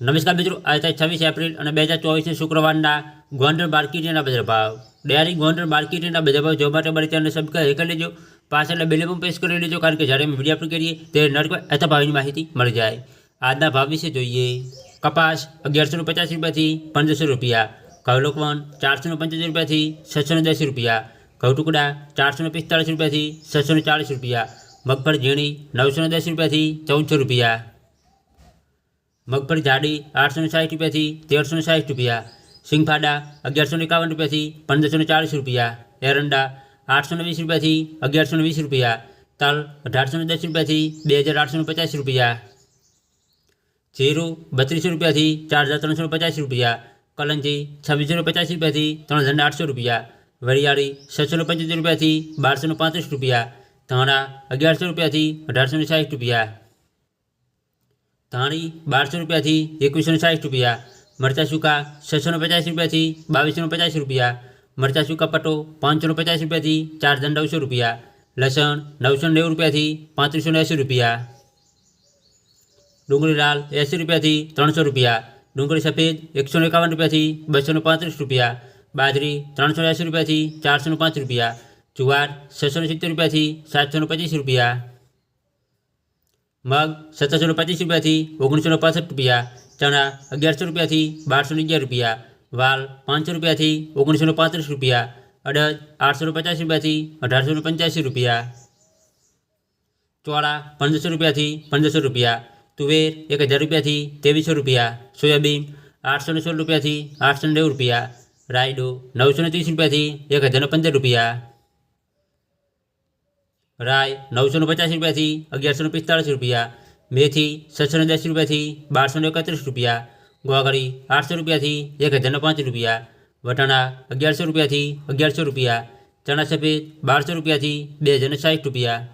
નમસ્કાર મિત્રો, આજે તારીખ છવ્વીસ એપ્રિલ અને બે હજાર ચોવીસની શુક્રવારના ગોંડલ માર્કેટના બજાર ભાવ ડેરી ગોંડલ માર્કેટના બજાર ભાવ જોવા માટે મારી ચેનલ સબસ્ક્રાઈબ કરી લેજો. પાછળ બેલ પણ પ્રેસ કરી લેજો, કારણ કે જ્યારે અમે વીડિયો અપલોડ કરીએ, ત્યારે નર્ક અથવા ભાવની માહિતી મળી જાય. આજના ભાવ વિશે જોઈએ. કપાસ અગિયારસો પચાસ રૂપિયાથી પંદરસો રૂપિયા. ઘઉલોકવન ચારસો પંચોતેર રૂપિયાથી છસો દસ રૂપિયા. ઘઉં ટુકડા ચારસો પિસ્તાળીસ રૂપિયાથી છસો ચાલીસ રૂપિયા. મગફળી ઝીણી નવસો દસ રૂપિયાથી ચૌદસો રૂપિયા. મગફળી જાડી આઠસો ને સાઠ રૂપિયાથી તેરસો ને સાઠ રૂપિયા, સિંગફાડા અગિયારસો ને એકાવન રૂપિયાથી પંદરસો ને ચાલીસ રૂપિયા, એરંડા આઠસો ને વીસ રૂપિયાથી અગિયારસો ને વીસ રૂપિયા, તલ અઢારસો ને દસ રૂપિયાથી બે હજાર આઠસો ને પચાસ રૂપિયા, જીરું બત્રીસો રૂપિયાથી ચાર હજાર ત્રણસો પચાસ રૂપિયા, કલંજી છવ્વીસો પચાસ રૂપિયાથી ત્રણ હજાર આઠસો રૂપિયા, વરિયાળી છસો પંચોતેર રૂપિયાથી બારસો પાંત્રીસ રૂપિયા, ધાણા અગિયારસો રૂપિયાથી અઢારસો સાઠ રૂપિયા ધાણી બારસો રૂપિયાથી એકવીસો ને સાઠ રૂપિયા, મરચાં સૂકા છસો ને પચાસ રૂપિયાથી બાવીસો ને પચાસ રૂપિયા, મરચાં સૂકા પટ્ટો પાંચસો ને પચાસ રૂપિયાથી ચાર હજાર નવસો રૂપિયા, લસણ નવસો નેવું રૂપિયાથી પાંત્રીસો ને એંસી રૂપિયા. ડુંગળી લાલ એંસી રૂપિયાથી ત્રણસો રૂપિયા, ડુંગળી સફેદ એકસો ને એકાવન રૂપિયાથી બસો ને પાંત્રીસ રૂપિયા, બાજરી ત્રણસો ને એંસી રૂપિયાથી ચારસો ને પાંચ રૂપિયા, જુવાર છસો ને સિત્તેર રૂપિયાથી સાતસો ને પચીસ રૂપિયા. મગ સત્તરસો પચીસ રૂપિયાથી ઓગણીસો પાસઠ રૂપિયા, ચણા અગિયારસો રૂપિયાથી બારસો અગિયાર રૂપિયા, વાલ પાંચસો રૂપિયાથી ઓગણીસો પાંત્રીસ રૂપિયા, અડદ આઠસો પચાસ રૂપિયાથી અઢારસો પંચ્યાસી રૂપિયા, ચોળા પંદરસો રૂપિયાથી પંદરસો રૂપિયા, તુવેર એક હજાર રૂપિયાથી ત્રેવીસો રૂપિયા, સોયાબીન આઠસો ને સોળ રૂપિયાથી આઠસો નેવું રૂપિયા, રાયડો નવસો ને ત્રીસ રૂપિયાથી એક હજાર ને પંદર રૂપિયા રાય નવસો ને પચાસ રૂપિયાથી અગિયારસો પિસ્તાળીસ રૂપિયા, મેથી છસો દસ રૂપિયાથી બારસો એકત્રીસ રૂપિયા ગોગળી આઠસો રૂપિયાથી એક હજાર ને પાંચ રૂપિયા, વટાણા અગિયારસો રૂપિયાથી અગિયારસો રૂપિયા, ચણા સફેદ બારસો રૂપિયાથી બે હજાર ને સાઠ રૂપિયા